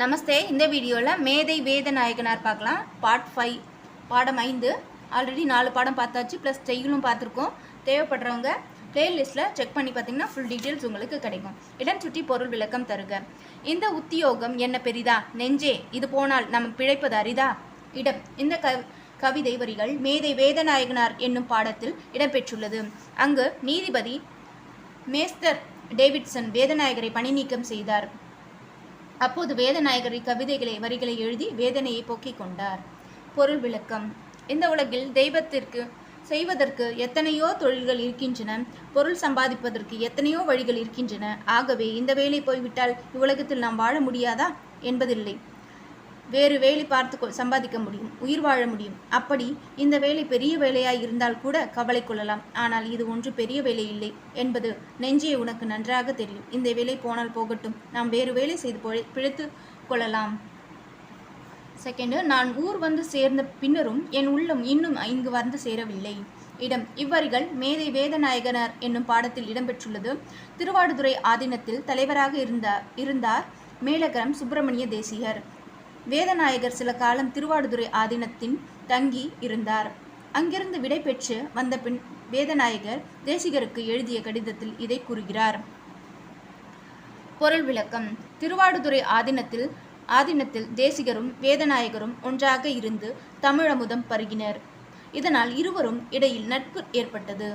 நமஸ்தே இந்த வீடியோவில் மேதை வேத நாயகனார் பார்க்கலாம். பார்ட் ஃபைவ் பாடம் ஐந்து. ஆல்ரெடி நாலு பாடம் பார்த்தாச்சு ப்ளஸ் செய்யலும் பார்த்துருக்கோம். தேவைப்படுறவங்க பிளேலிஸ்ட்டில் செக் பண்ணி பார்த்தீங்கன்னா ஃபுல் டீட்டெயில்ஸ் உங்களுக்கு கிடைக்கும். இடம் சுற்றி பொருள் விளக்கம் தருக. இந்த உத்தியோகம் என்ன பெரிதா? நெஞ்சே இது போனால் நம்ம பிழைப்பது அரிதா? இடம் இந்த க கவிதை வரிகள் மேதை வேதநாயகனார் என்னும் பாடத்தில் இடம்பெற்றுள்ளது. அங்கு நீதிபதி மேஸ்தர் டேவிட்சன் வேதநாயகரை பணி நீக்கம் செய்தார். அப்போது வேதநாயகரை கவிதைகளை வரிகளை எழுதி வேதனையை போக்கிக் கொண்டார். பொருள் விளக்கம். இந்த உலகில் தெய்வத்திற்கு செய்வதற்கு எத்தனையோ தொழில்கள் இருக்கின்றன. பொருள் சம்பாதிப்பதற்கு எத்தனையோ வழிகள் இருக்கின்றன. ஆகவே இந்த வேலை போய்விட்டால் இவ்வுலகத்தில் நாம் வாழ முடியாதா? என்பதில்லை. வேறு வேலை பார்த்து சம்பாதிக்க முடியும் உயிர் வாழ முடியும். அப்படி இந்த வேலை பெரிய வேலையாய் இருந்தால் கூட கவலை கொள்ளலாம். ஆனால் இது ஒன்று பெரிய வேலை இல்லை என்பது நெஞ்சியை உனக்கு நன்றாக தெரியும். இந்த வேலை போனால் போகட்டும். நாம் வேறு வேலை செய்து பிழைத்து கொள்ளலாம். செகண்டு நான் ஊர் வந்து சேர்ந்த பின்னரும் என் உள்ளம் இன்னும் இங்கு வந்து சேரவில்லை. இடம் இவ்வரிகள் மேதை வேதநாயகனர் என்னும் பாடத்தில் இடம்பெற்றுள்ளது. திருவாடுதுறை ஆதீனத்தில் தலைவராக இருந்தார் இருந்தார் மேலகரம் சுப்பிரமணிய தேசிகர். வேதநாயகர் சில காலம் திருவாடுதுறை ஆதீனத்தின் தங்கி இருந்தார். அங்கிருந்து விடை பெற்று வந்த பின் வேதநாயகர் தேசிகருக்கு எழுதிய கடிதத்தில் இதை கூறுகிறார். பொருள் விளக்கம். திருவாடுதுறை ஆதீனத்தில் ஆதீனத்தில் தேசிகரும் வேதநாயகரும் ஒன்றாக இருந்து தமிழமுதம் பருகினர். இதனால் இருவரும் இடையில் நட்பு ஏற்பட்டது.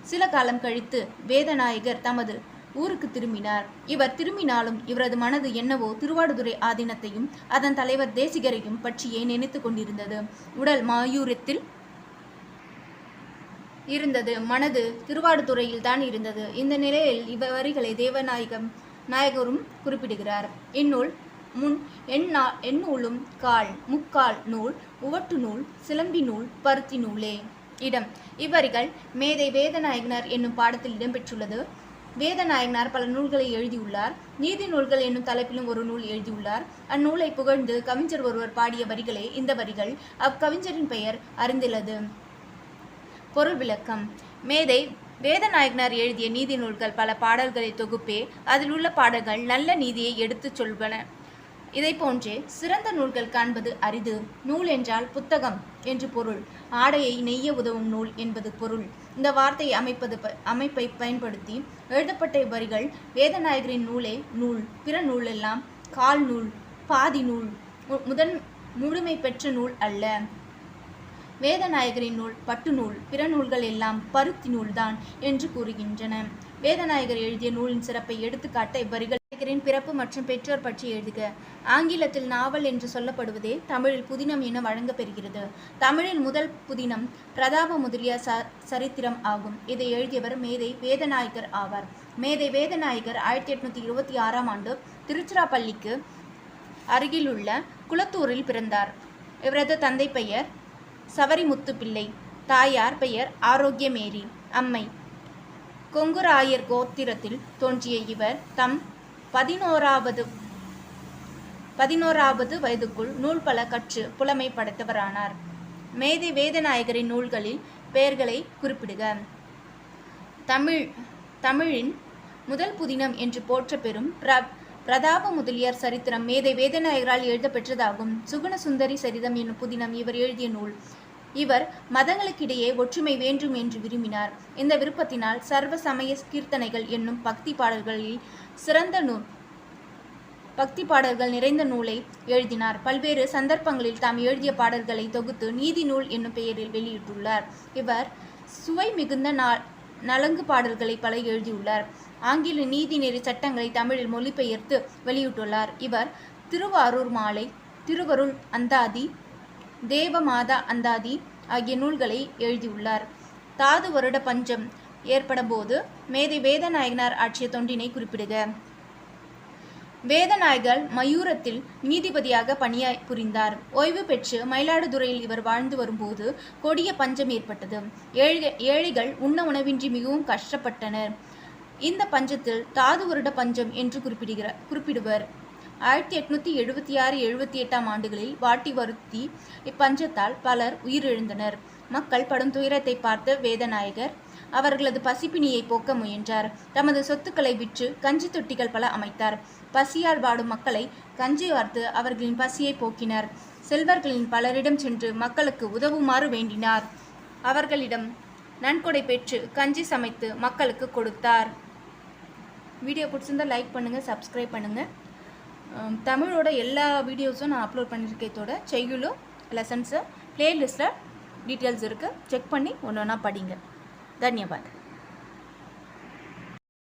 சில காலம் கழித்து வேதநாயகர் தமது ஊருக்கு திரும்பினார். இவர் திரும்பினாலும் இவரது மனது என்னவோ திருவாடுதுறை ஆதீனத்தையும் அதன் தலைவர் தேசிகரையும் பற்றியே நினைத்து கொண்டிருந்தது. உடல் மாயூரத்தில் இருந்தது. மனது திருவாடுதுறையில் தான் இருந்தது. இந்த நிலையில் இவ வரிகளை தேவநாயகம் நாயகரும் குறிப்பிடுகிறார். இந்நூல் முன் எண்ணா எண்ணூலும் கால் முக்கால் நூல் உவட்டு நூல் சிலம்பி நூல் பருத்தி நூலே. இடம். இவ்வரிகள் மேதை வேதநாயகனார் என்னும் பாடத்தில் இடம்பெற்றுள்ளது. வேதநாயகனார் பல நூல்களை எழுதியுள்ளார். நீதி நூல்கள் என்னும் தலைப்பிலும் ஒரு நூல் எழுதியுள்ளார். அந்நூலை புகழ்ந்து கவிஞர் ஒருவர் பாடிய வரிகளே இந்த வரிகள். அக்கவிஞரின் பெயர் அறிந்துள்ளது பொருள் விளக்கம். மேதை வேதநாயகனார் எழுதிய நீதி நூல்கள் பல பாடல்களை தொகுப்பே அதில் உள்ள பாடல்கள் நல்ல நீதியை எடுத்துச் சொல்வன. இதை போன்றே சிறந்த நூல்கள் காண்பது அரிது. நூல் என்றால் புத்தகம் என்று பொருள். ஆடையை நெய்ய உதவும் நூல் என்பது பொருள். இந்த வார்த்தையை அமைப்பது ப- அமைப்பை பயன்படுத்தி எழுதப்பட்ட வரிகள் வேதநாயகரின் நூலே நூல் பிற நூல் எல்லாம் கால் நூல் பாதி நூல் மு- முதன் முழுமை பெற்ற நூல் அல்ல. வேதநாயகரின் நூல் பட்டு நூல் பிற நூல்கள் எல்லாம் பருத்தி நூல்தான் என்று கூறுகின்றன. வேதநாயகர் எழுதிய நூலின் சிறப்பை எடுத்துக்காட்ட இவ்வரிகள் நாயகரின் பிறப்பு மற்றும் பெற்றோர் பற்றி எழுதுக. ஆங்கிலத்தில் நாவல் என்று சொல்லப்படுவதே தமிழில் புதினம் என வழங்கப்பெறுகிறது தமிழில் முதல் புதினம் பிரதாப முதலியார் ச சரித்திரம் ஆகும். இதை எழுதியவர் மேதை வேதநாயகர் ஆவார். மேதை வேதநாயகர் ஆயிரத்தி எட்நூத்தி இருபத்தி ஆறாம் ஆண்டு திருச்சிராப்பள்ளிக்கு அருகிலுள்ள குளத்தூரில் பிறந்தார். இவரது தந்தை பெயர் சவரிமுத்து பிள்ளை. தாயார் பெயர் ஆரோக்கியமேரி. அம்மை கொங்குராயர் கோத்திரத்தில் தோன்றிய இவர் தம் பதினோராவது பதினோராவது வயதுக்குள் நூல் பல கற்று புலமை படைத்தவரானார் மேதை வேதநாயகரின் நூல்களில் பெயர்களை குறிப்பிடுக. தமிழ் தமிழின் முதல் புதினம் என்று போற்ற பெறும் பிர பிரதாப முதலியார் சரித்திரம் மேதை வேதநாயகரால் எழுதப்பெற்றதாகும். சுகுண சுந்தரி சரிதம் என்னும் புதினம் இவர் எழுதிய நூல். இவர் மதங்களுக்கிடையே ஒற்றுமை வேண்டும் என்று விரும்பினார். இந்த விருப்பத்தினால் சர்வ சமய கீர்த்தனைகள் என்னும் பக்தி பாடல்களில் சிறந்த நூல் பக்தி பாடல்கள் நிறைந்த நூலை எழுதினார். பல்வேறு சந்தர்ப்பங்களில் தாம் எழுதிய பாடல்களை தொகுத்து நீதி நூல் என்னும் பெயரில் வெளியிட்டுள்ளார். இவர் சுவை மிகுந்த நா- நலங்கு பாடல்களை பல எழுதியுள்ளார். ஆங்கில நீதிநெறி சட்டங்களை தமிழில் மொழிபெயர்த்து வெளியிட்டுள்ளார். இவர் திருவாரூர் மாலை திருவருள் அந்தாதி தேவமாதா அந்தாதி ஆகிய நூல்களை எழுதியுள்ளார். தாது வருட பஞ்சம் ஏற்படபோது மேதை வேதநாயகனார் ஆற்றிய தொண்டினை குறிப்பிடுக. வேதநாயகர் மயூரத்தில் நீதிபதியாக பணியாய் புரிந்தார். ஓய்வு பெற்று மயிலாடுதுறையில் இவர் வாழ்ந்து வரும்போது கொடிய பஞ்சம் ஏற்பட்டது. ஏழை ஏழைகள் உண்ண உணவின்றி மிகவும் கஷ்டப்பட்டனர். இந்த பஞ்சத்தில் தாது வருட பஞ்சம் என்று குறிப்பிடுகிற குறிப்பிடுவர். ஆயிரத்தி எட்நூத்தி எழுபத்தி ஆறு எழுபத்தி எட்டாம் ஆண்டுகளில் வாட்டி வருத்தி இப்பஞ்சத்தால் பலர் உயிரிழந்தனர். மக்கள் படும் துயரத்தை பார்த்த வேதநாயகர் அவர்களது பசிப்பினியை போக்க முயன்றார். தமது சொத்துக்களை விற்று கஞ்சி தொட்டிகள் பல அமைத்தார். பசியால் வாடும் மக்களை கஞ்சி வார்த்து அவர்களின் பசியை போக்கினார். செல்வர்களின் பலரிடம் சென்று மக்களுக்கு உதவுமாறு வேண்டினார். அவர்களிடம் நன்கொடை பெற்று கஞ்சி சமைத்து மக்களுக்கு கொடுத்தார். வீடியோ பிடிச்சிருந்தால் லைக் பண்ணுங்கள் சப்ஸ்கிரைப் பண்ணுங்கள் தமிழோட எல்லா வீடியோஸும் நான் அப்லோட் பண்ணியிருக்கேத்தோட செய்யுளும் லெசன்ஸு ப்ளேலிஸ்ட்டில் டீட்டெயில்ஸ் இருக்குது செக் பண்ணி ஒன்று ஒன்றா படிங்க. தன்யவாத்.